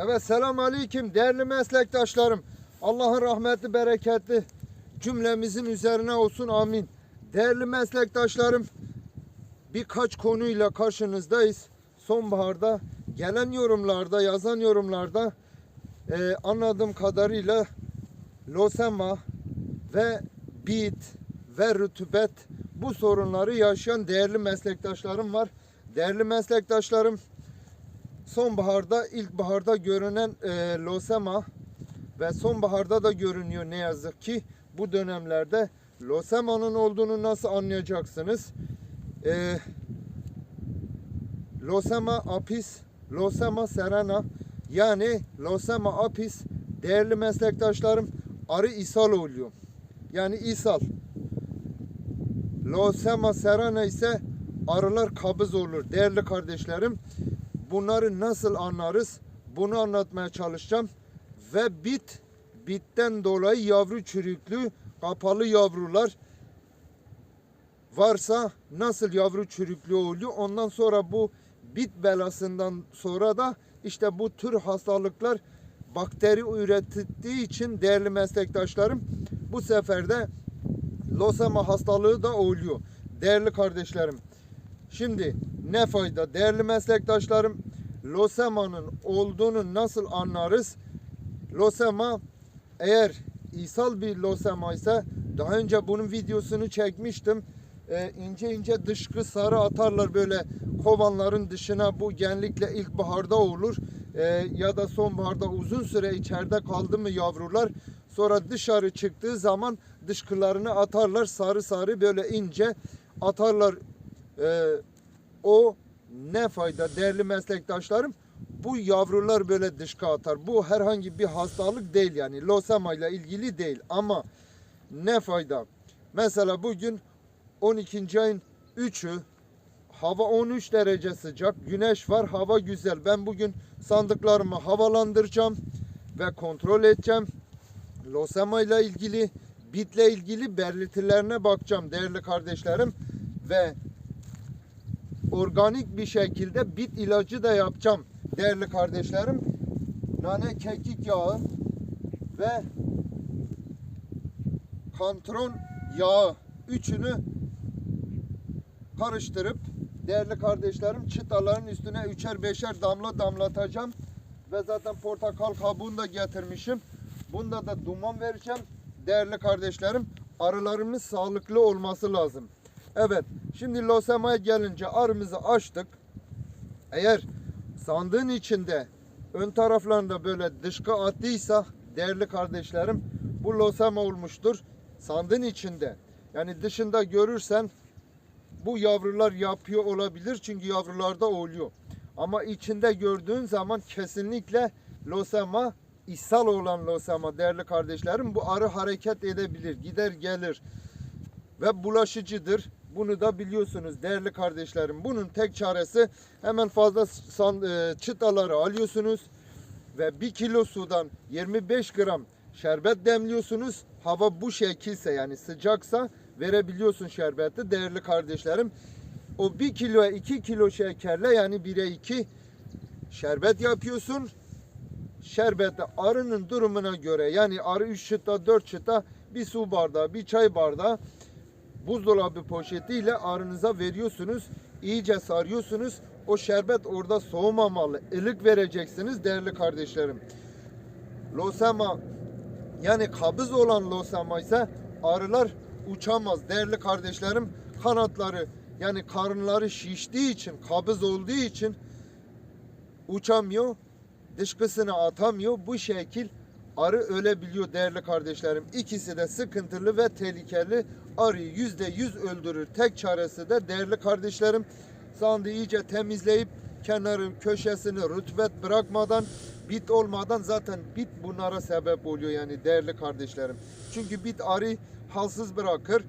Evet selam aleyküm değerli meslektaşlarım. Allah'ın rahmeti bereketi cümlemizin üzerine olsun amin. Değerli meslektaşlarım birkaç konuyla karşınızdayız. Sonbaharda gelen yorumlarda yazan yorumlarda e, anladığım kadarıyla losema ve bit ve rütubet bu sorunları yaşayan değerli meslektaşlarım var. Değerli meslektaşlarım sonbaharda, ilkbaharda görünen e, losema ve sonbaharda da görünüyor ne yazık ki bu dönemlerde losemanın olduğunu nasıl anlayacaksınız? E, losema apis, losema serena yani losema apis değerli meslektaşlarım arı ishal oluyor. Yani ishal. Losema serena ise arılar kabız olur değerli kardeşlerim. Bunları nasıl anlarız? Bunu anlatmaya çalışacağım. Ve bit, bitten dolayı yavru çürüklü, kapalı yavrular varsa nasıl yavru çürüklüğü oluyor? Ondan sonra bu bit belasından sonra da işte bu tür hastalıklar bakteri ürettiği için değerli meslektaşlarım bu sefer de losema hastalığı da oluyor. Değerli kardeşlerim. Şimdi ne fayda? Değerli meslektaşlarım, losema'nın olduğunu nasıl anlarız? Losema eğer ishal bir losema ise daha önce bunun videosunu çekmiştim. Ee, ince ince dışkı sarı atarlar böyle kovanların dışına bu genellikle ilkbaharda olur Ee, ya da sonbaharda uzun süre içeride kaldı mı yavrular sonra dışarı çıktığı zaman dışkılarını atarlar sarı sarı böyle ince atarlar ee, o ne fayda değerli meslektaşlarım? Bu yavrular böyle dışkı atar. Bu herhangi bir hastalık değil yani. Losema ile ilgili değil ama ne fayda? Mesela bugün 12. ayın 3'ü hava 13 derece sıcak güneş var hava güzel. Ben bugün sandıklarımı havalandıracağım ve kontrol edeceğim. Losema ile ilgili bitle ilgili belirtilerine bakacağım değerli kardeşlerim ve organik bir şekilde bit ilacı da yapacağım değerli kardeşlerim. Nane kekik yağı ve kantron yağı üçünü karıştırıp değerli kardeşlerim çıtaların üstüne üçer beşer damla damlatacağım ve zaten portakal kabuğunu da getirmişim. Bunda da duman vereceğim değerli kardeşlerim. Arılarımız sağlıklı olması lazım. Evet şimdi losemaya gelince arımızı açtık. Eğer sandığın içinde ön taraflarında böyle dışkı attıysa değerli kardeşlerim bu losema olmuştur. Sandığın içinde yani dışında görürsen bu yavrular yapıyor olabilir çünkü yavrularda oluyor. Ama içinde gördüğün zaman kesinlikle losema ishal olan losema değerli kardeşlerim bu arı hareket edebilir gider gelir ve bulaşıcıdır. Bunu da biliyorsunuz değerli kardeşlerim. Bunun tek çaresi hemen fazla e, çıtaları alıyorsunuz ve 1 kilo sudan 25 gram şerbet demliyorsunuz. Hava bu şekilse yani sıcaksa verebiliyorsun şerbeti değerli kardeşlerim. O 1 kiloya 2 kilo şekerle yani 1'e 2 şerbet yapıyorsun. Şerbeti arının durumuna göre yani arı 3 çıta 4 çıta bir su bardağı bir çay bardağı buzdolabı poşetiyle arınıza veriyorsunuz. İyice sarıyorsunuz. O şerbet orada soğumamalı. ılık vereceksiniz değerli kardeşlerim. Losema yani kabız olan losema ise arılar uçamaz değerli kardeşlerim. Kanatları yani karınları şiştiği için, kabız olduğu için uçamıyor. Dışkısını atamıyor. Bu şekil arı ölebiliyor değerli kardeşlerim. İkisi de sıkıntılı ve tehlikeli. Arıyı yüzde yüz öldürür. Tek çaresi de değerli kardeşlerim sandığı iyice temizleyip kenarın köşesini rütbet bırakmadan bit olmadan zaten bit bunlara sebep oluyor yani değerli kardeşlerim. Çünkü bit arı halsız bırakır.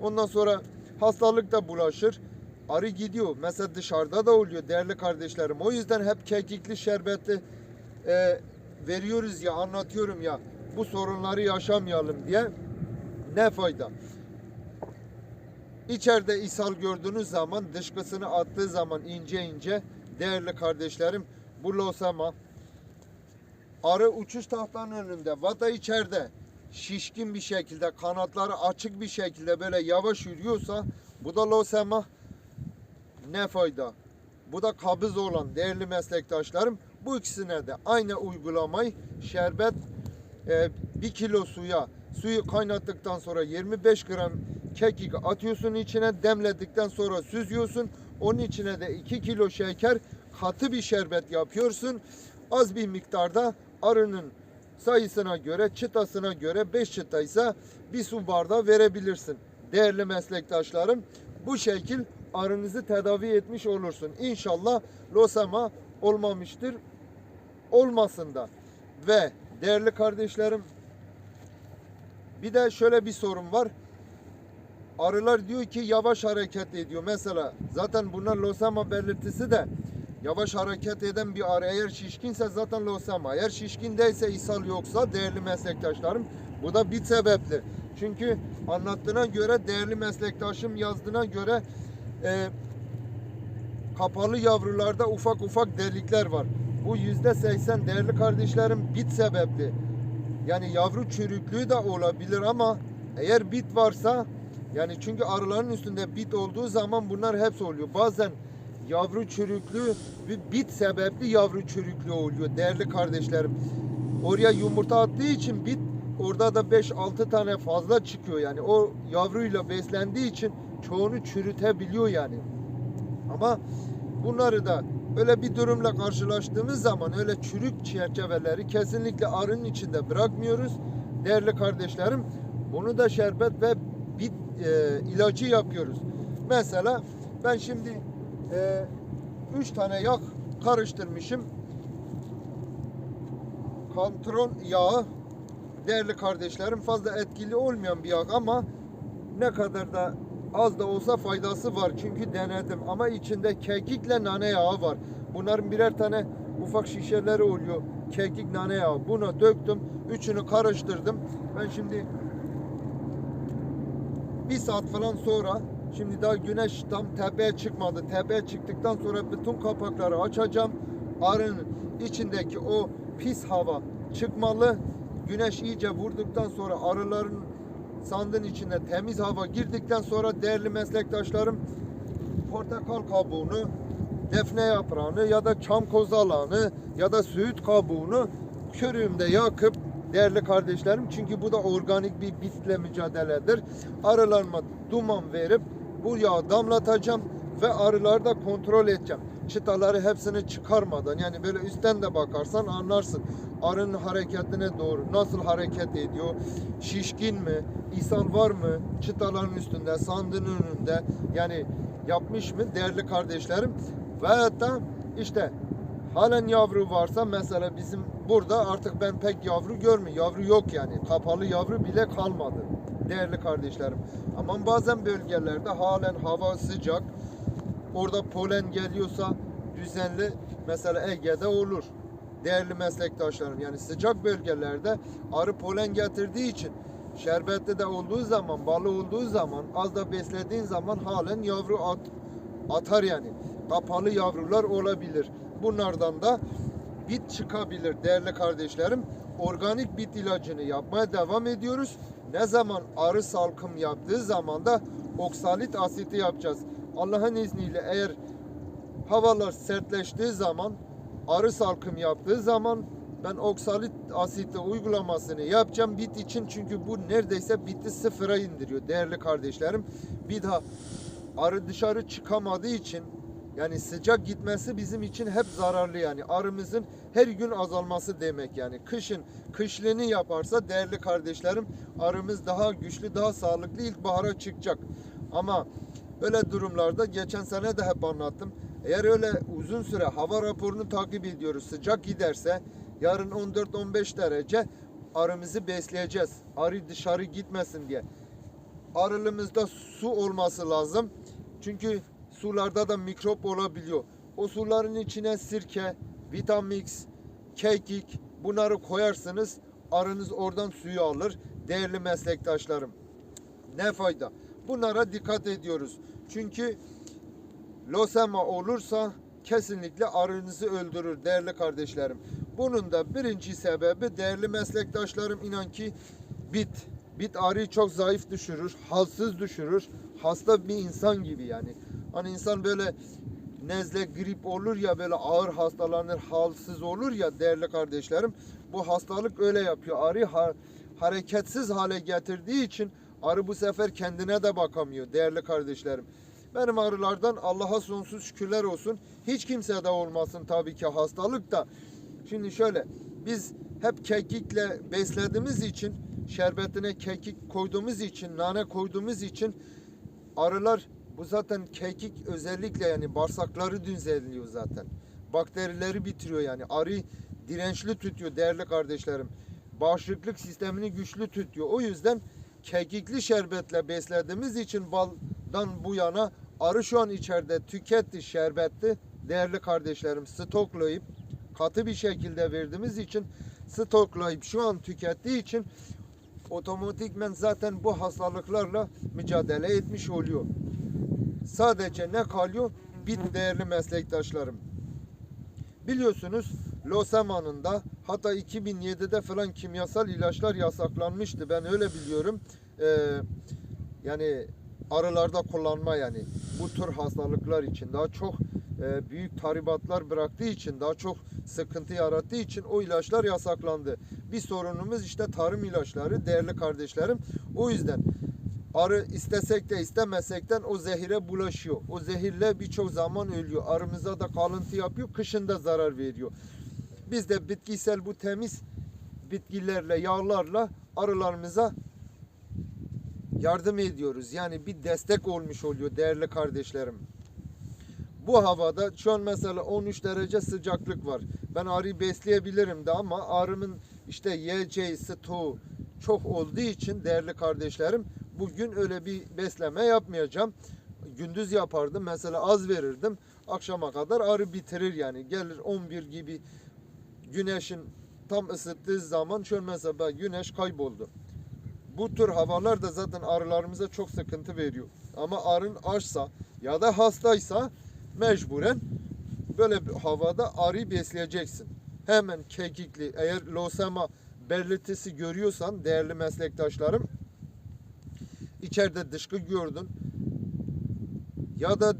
Ondan sonra hastalık da bulaşır. Arı gidiyor. Mesela dışarıda da oluyor değerli kardeşlerim. O yüzden hep kekikli şerbeti e, veriyoruz ya anlatıyorum ya bu sorunları yaşamayalım diye ne fayda? İçeride ishal gördüğünüz zaman dışkısını attığı zaman ince ince değerli kardeşlerim bu losema arı uçuş tahtanın önünde, vata içeride şişkin bir şekilde, kanatları açık bir şekilde böyle yavaş yürüyorsa bu da losema ne fayda? Bu da kabız olan değerli meslektaşlarım. Bu ikisine de aynı uygulamayı şerbet e, 1 kilo suya suyu kaynattıktan sonra 25 gram kekik atıyorsun içine demledikten sonra süzüyorsun. Onun içine de 2 kilo şeker katı bir şerbet yapıyorsun. Az bir miktarda arının sayısına göre çıtasına göre 5 çıtaysa bir su bardağı verebilirsin. Değerli meslektaşlarım bu şekil arınızı tedavi etmiş olursun. İnşallah losema olmamıştır. Olmasın da. Ve değerli kardeşlerim bir de şöyle bir sorun var. Arılar diyor ki yavaş hareket ediyor. Mesela zaten bunlar losema belirtisi de yavaş hareket eden bir arı eğer şişkinse zaten losema. Eğer şişkin değilse ishal yoksa değerli meslektaşlarım bu da bir sebepli. Çünkü anlattığına göre değerli meslektaşım yazdığına göre e, kapalı yavrularda ufak ufak delikler var. Bu yüzde seksen değerli kardeşlerim bit sebepli. Yani yavru çürüklüğü de olabilir ama eğer bit varsa yani çünkü arıların üstünde bit olduğu zaman bunlar hepsi oluyor. Bazen yavru çürüklüğü bir bit sebepli yavru çürüklüğü oluyor değerli kardeşlerim. Oraya yumurta attığı için bit orada da 5-6 tane fazla çıkıyor yani. O yavruyla beslendiği için çoğunu çürütebiliyor yani. Ama bunları da öyle bir durumla karşılaştığımız zaman öyle çürük çerçeveleri kesinlikle arının içinde bırakmıyoruz. Değerli kardeşlerim bunu da şerbet ve bit e, ilacı yapıyoruz. Mesela ben şimdi 3 tane yağ karıştırmışım. Kantron yağı değerli kardeşlerim fazla etkili olmayan bir yağ ama ne kadar da az da olsa faydası var çünkü denedim ama içinde kekikle nane yağı var. Bunların birer tane ufak şişeleri oluyor. Kekik nane yağı. Bunu döktüm. Üçünü karıştırdım. Ben şimdi bir saat falan sonra şimdi daha güneş tam tepeye çıkmadı. Tepeye çıktıktan sonra bütün kapakları açacağım. Arının içindeki o pis hava çıkmalı. Güneş iyice vurduktan sonra arıların sandığın içinde temiz hava girdikten sonra değerli meslektaşlarım portakal kabuğunu, defne yaprağını ya da çam kozalağını ya da söğüt kabuğunu körüğümde yakıp değerli kardeşlerim çünkü bu da organik bir bitle mücadeledir. Arılarıma duman verip bu yağı damlatacağım ve arıları da kontrol edeceğim. Çıtaları hepsini çıkarmadan yani böyle üstten de bakarsan anlarsın. Arının hareketine doğru nasıl hareket ediyor, şişkin mi, ishal var mı, çıtaların üstünde, sandığın önünde yani yapmış mı değerli kardeşlerim. Ve hatta işte halen yavru varsa mesela bizim burada artık ben pek yavru görmüyorum. Yavru yok yani. Kapalı yavru bile kalmadı değerli kardeşlerim. Ama bazen bölgelerde halen hava sıcak. Orada polen geliyorsa düzenli mesela Ege'de olur. Değerli meslektaşlarım yani sıcak bölgelerde arı polen getirdiği için şerbette de olduğu zaman, balı olduğu zaman, az da beslediğin zaman halen yavru at, atar yani. Kapalı yavrular olabilir. Bunlardan da bit çıkabilir değerli kardeşlerim. Organik bit ilacını yapmaya devam ediyoruz. Ne zaman arı salkım yaptığı zaman da oksalit asiti yapacağız. Allah'ın izniyle eğer havalar sertleştiği zaman arı salkım yaptığı zaman ben oksalit asiti uygulamasını yapacağım. Bit için çünkü bu neredeyse biti sıfıra indiriyor değerli kardeşlerim. Bir daha arı dışarı çıkamadığı için yani sıcak gitmesi bizim için hep zararlı yani. Arımızın her gün azalması demek yani. Kışın kışlığını yaparsa değerli kardeşlerim arımız daha güçlü daha sağlıklı ilkbahara çıkacak. Ama böyle durumlarda geçen sene de hep anlattım eğer öyle uzun süre hava raporunu takip ediyoruz sıcak giderse yarın 14-15 derece arımızı besleyeceğiz arı dışarı gitmesin diye arılımızda su olması lazım çünkü sularda da mikrop olabiliyor. O suların içine sirke, Vitamix, kekik bunları koyarsınız. Arınız oradan suyu alır. Değerli meslektaşlarım. Ne fayda? Bunlara dikkat ediyoruz. Çünkü losema olursa kesinlikle arınızı öldürür değerli kardeşlerim. Bunun da birinci sebebi değerli meslektaşlarım inan ki bit. Bit arıyı çok zayıf düşürür, halsız düşürür. Hasta bir insan gibi yani. Hani insan böyle nezle, grip olur ya böyle ağır hastalanır, halsız olur ya değerli kardeşlerim. Bu hastalık öyle yapıyor. Arı ha- hareketsiz hale getirdiği için arı bu sefer kendine de bakamıyor değerli kardeşlerim. Benim arılardan Allah'a sonsuz şükürler olsun. Hiç kimsede olmasın tabii ki hastalık da. Şimdi şöyle biz hep kekikle beslediğimiz için şerbetine kekik koyduğumuz için nane koyduğumuz için arılar bu zaten kekik özellikle yani bağırsakları düzenliyor zaten. Bakterileri bitiriyor yani. Arı dirençli tutuyor değerli kardeşlerim. Bağışıklık sistemini güçlü tutuyor. O yüzden kekikli şerbetle beslediğimiz için baldan bu yana arı şu an içeride tüketti şerbetli değerli kardeşlerim stoklayıp katı bir şekilde verdiğimiz için stoklayıp şu an tükettiği için otomatikmen zaten bu hastalıklarla mücadele etmiş oluyor. Sadece ne kalıyor? Bit değerli meslektaşlarım. Biliyorsunuz Loseman'ın da hatta 2007'de falan kimyasal ilaçlar yasaklanmıştı. Ben öyle biliyorum. Ee, yani arılarda kullanma yani bu tür hastalıklar için daha çok e, büyük tahribatlar bıraktığı için daha çok sıkıntı yarattığı için o ilaçlar yasaklandı. Bir sorunumuz işte tarım ilaçları değerli kardeşlerim. O yüzden arı istesek de istemesekten o zehire bulaşıyor. O zehirle birçok zaman ölüyor. Arımıza da kalıntı yapıyor, kışında zarar veriyor. Biz de bitkisel bu temiz bitkilerle, yağlarla arılarımıza yardım ediyoruz. Yani bir destek olmuş oluyor değerli kardeşlerim. Bu havada şu an mesela 13 derece sıcaklık var. Ben arıyı besleyebilirim de ama arımın işte yiyeceği, stoğu çok olduğu için değerli kardeşlerim bugün öyle bir besleme yapmayacağım. Gündüz yapardım mesela az verirdim. Akşama kadar arı bitirir yani. Gelir 11 gibi güneşin tam ısıttığı zaman an mesela güneş kayboldu. Bu tür havalar da zaten arılarımıza çok sıkıntı veriyor. Ama arın açsa ya da hastaysa mecburen böyle bir havada arıyı besleyeceksin. Hemen kekikli eğer losema belirtisi görüyorsan değerli meslektaşlarım içeride dışkı gördün ya da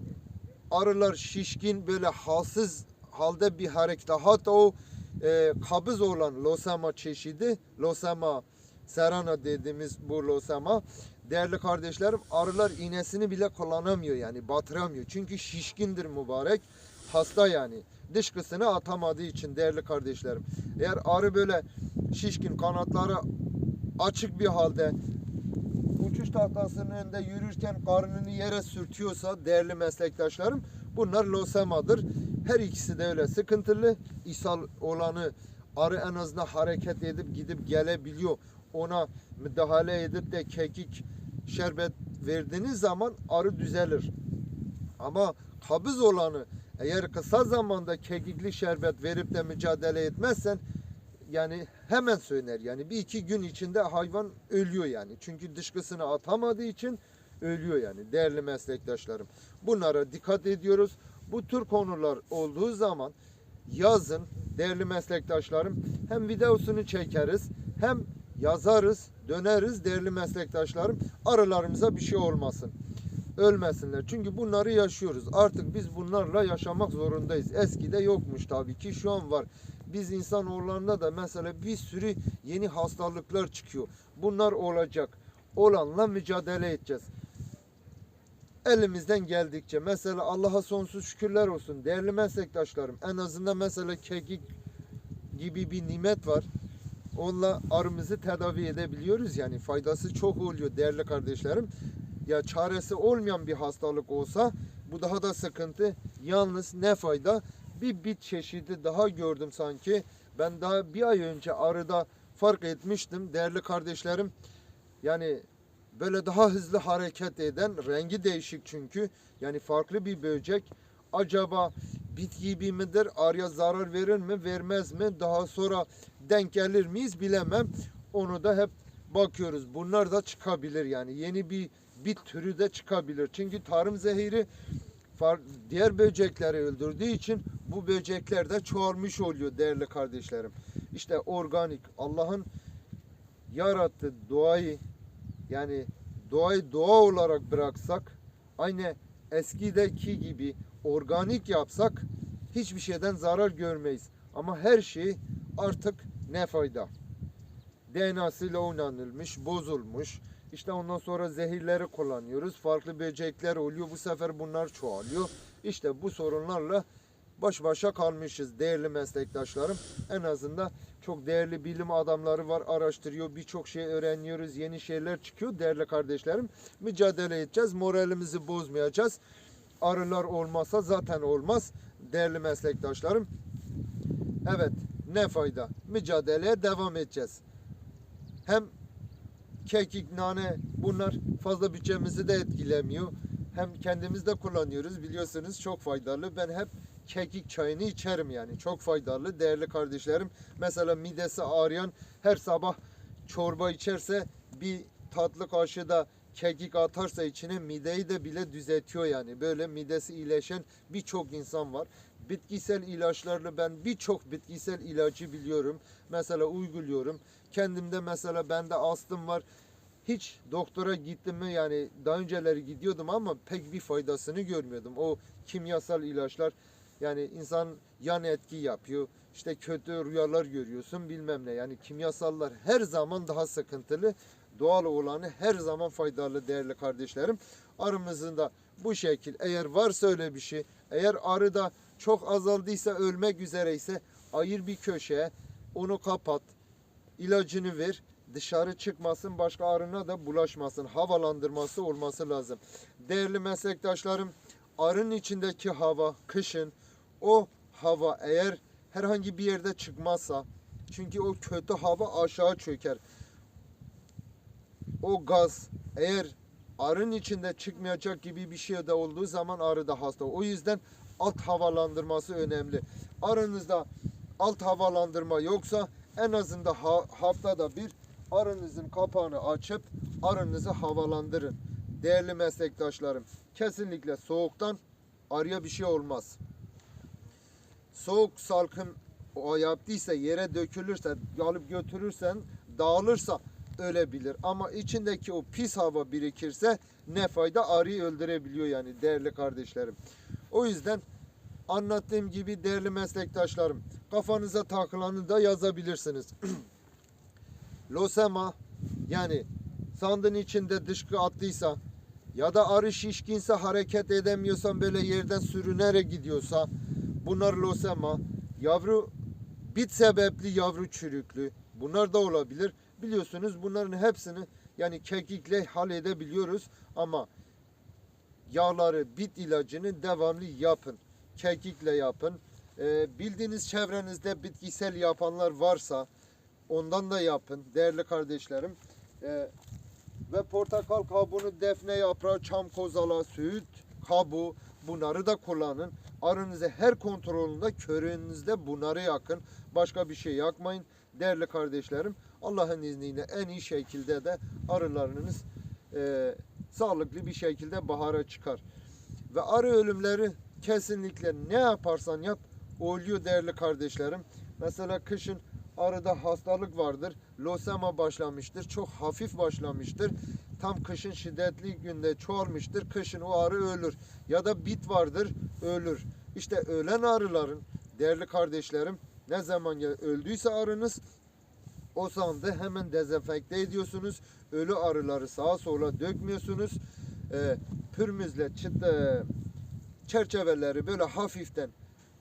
arılar şişkin böyle halsız halde bir hareket hatta o e, kabız olan losema çeşidi losema serana dediğimiz bu losema değerli kardeşlerim arılar iğnesini bile kullanamıyor yani batıramıyor. Çünkü şişkindir mübarek hasta yani. Dışkısını atamadığı için değerli kardeşlerim. Eğer arı böyle şişkin kanatları açık bir halde uçuş tahtasının önünde yürürken karnını yere sürtüyorsa değerli meslektaşlarım bunlar losemadır. Her ikisi de öyle sıkıntılı. İshal olanı arı en azından hareket edip gidip gelebiliyor. Ona müdahale edip de kekik şerbet verdiğiniz zaman arı düzelir. Ama kabız olanı eğer kısa zamanda kekikli şerbet verip de mücadele etmezsen yani hemen söner. Yani bir iki gün içinde hayvan ölüyor yani. Çünkü dışkısını atamadığı için ölüyor yani değerli meslektaşlarım. Bunlara dikkat ediyoruz. Bu tür konular olduğu zaman yazın değerli meslektaşlarım hem videosunu çekeriz hem yazarız döneriz değerli meslektaşlarım arılarımıza bir şey olmasın ölmesinler. Çünkü bunları yaşıyoruz. Artık biz bunlarla yaşamak zorundayız. Eskide yokmuş tabii ki şu an var. Biz insanoğullarında da mesela bir sürü yeni hastalıklar çıkıyor. Bunlar olacak. Olanla mücadele edeceğiz. Elimizden geldikçe mesela Allah'a sonsuz şükürler olsun değerli meslektaşlarım. En azından mesela kekik gibi bir nimet var. Onunla arımızı tedavi edebiliyoruz yani faydası çok oluyor değerli kardeşlerim. Ya çaresi olmayan bir hastalık olsa bu daha da sıkıntı. Yalnız ne fayda? Bir bit çeşidi daha gördüm sanki. Ben daha bir ay önce arıda fark etmiştim değerli kardeşlerim. Yani böyle daha hızlı hareket eden rengi değişik çünkü. Yani farklı bir böcek. Acaba bit gibi midir? Arıya zarar verir mi? Vermez mi? Daha sonra denk gelir miyiz bilemem. Onu da hep bakıyoruz. Bunlar da çıkabilir yani. Yeni bir bit türü de çıkabilir. Çünkü tarım zehiri diğer böcekleri öldürdüğü için bu böcekler de çoğalmış oluyor değerli kardeşlerim. İşte organik Allah'ın yarattığı doğayı yani doğayı doğa olarak bıraksak aynı eskideki gibi organik yapsak hiçbir şeyden zarar görmeyiz. Ama her şey artık ne fayda? DNA'sıyla oynanılmış, bozulmuş. İşte ondan sonra zehirleri kullanıyoruz. Farklı böcekler oluyor. Bu sefer bunlar çoğalıyor. İşte bu sorunlarla baş başa kalmışız değerli meslektaşlarım. En azından çok değerli bilim adamları var, araştırıyor, birçok şey öğreniyoruz, yeni şeyler çıkıyor değerli kardeşlerim. Mücadele edeceğiz, moralimizi bozmayacağız. Arılar olmasa zaten olmaz değerli meslektaşlarım. Evet, ne fayda? Mücadeleye devam edeceğiz. Hem kekik, nane bunlar fazla bütçemizi de etkilemiyor. Hem kendimiz de kullanıyoruz biliyorsunuz çok faydalı. Ben hep kekik çayını içerim yani çok faydalı değerli kardeşlerim. Mesela midesi ağrıyan her sabah çorba içerse bir tatlı kaşığı da kekik atarsa içine mideyi de bile düzeltiyor yani. Böyle midesi iyileşen birçok insan var. Bitkisel ilaçlarla ben birçok bitkisel ilacı biliyorum. Mesela uyguluyorum. Kendimde mesela bende astım var. Hiç doktora gittim mi yani daha önceleri gidiyordum ama pek bir faydasını görmüyordum. O kimyasal ilaçlar yani insan yan etki yapıyor. İşte kötü rüyalar görüyorsun bilmem ne. Yani kimyasallar her zaman daha sıkıntılı. Doğal olanı her zaman faydalı değerli kardeşlerim. Arımızın da bu şekil eğer varsa öyle bir şey eğer arı da çok azaldıysa ölmek üzereyse ayır bir köşeye onu kapat ilacını ver dışarı çıkmasın başka arına da bulaşmasın havalandırması olması lazım. Değerli meslektaşlarım arın içindeki hava kışın o hava eğer herhangi bir yerde çıkmazsa çünkü o kötü hava aşağı çöker. O gaz eğer arın içinde çıkmayacak gibi bir şey de olduğu zaman arı da hasta. O yüzden alt havalandırması önemli. Arınızda alt havalandırma yoksa en azından ha- haftada bir arınızın kapağını açıp arınızı havalandırın. Değerli meslektaşlarım kesinlikle soğuktan arıya bir şey olmaz. Soğuk salkım o yaptıysa yere dökülürse alıp götürürsen dağılırsa ölebilir. Ama içindeki o pis hava birikirse ne fayda arıyı öldürebiliyor yani değerli kardeşlerim. O yüzden anlattığım gibi değerli meslektaşlarım kafanıza takılanı da yazabilirsiniz. Losema yani sandığın içinde dışkı attıysa ya da arı şişkinse hareket edemiyorsan böyle yerden sürünerek gidiyorsa bunlar losema yavru bit sebepli yavru çürüklü bunlar da olabilir. Biliyorsunuz bunların hepsini yani kekikle halledebiliyoruz ama yağları bit ilacını devamlı yapın. Kekikle yapın. Ee, bildiğiniz çevrenizde bitkisel yapanlar varsa ondan da yapın değerli kardeşlerim. Ee, ve portakal kabuğunu, defne yaprağı, çam kozala, süt kabuğu bunları da kullanın. Arınızı her kontrolünde körünüzde bunları yakın. Başka bir şey yakmayın. Değerli kardeşlerim Allah'ın izniyle en iyi şekilde de arılarınız e, sağlıklı bir şekilde bahara çıkar. Ve arı ölümleri kesinlikle ne yaparsan yap oluyor değerli kardeşlerim. Mesela kışın arıda hastalık vardır. Losema başlamıştır. Çok hafif başlamıştır. Tam kışın şiddetli günde çoğalmıştır. Kışın o arı ölür. Ya da bit vardır ölür. İşte ölen arıların değerli kardeşlerim ne zaman öldüyse arınız o sandı hemen dezenfekte ediyorsunuz. Ölü arıları sağa sola dökmüyorsunuz. Ee, pürmüzle çıt, e, çerçeveleri böyle hafiften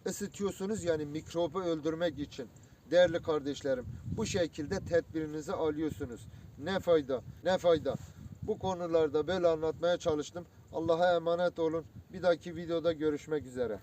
ısıtıyorsunuz yani mikrobu öldürmek için. Değerli kardeşlerim bu şekilde tedbirinizi alıyorsunuz. Ne fayda ne fayda. Bu konularda böyle anlatmaya çalıştım. Allah'a emanet olun. Bir dahaki videoda görüşmek üzere.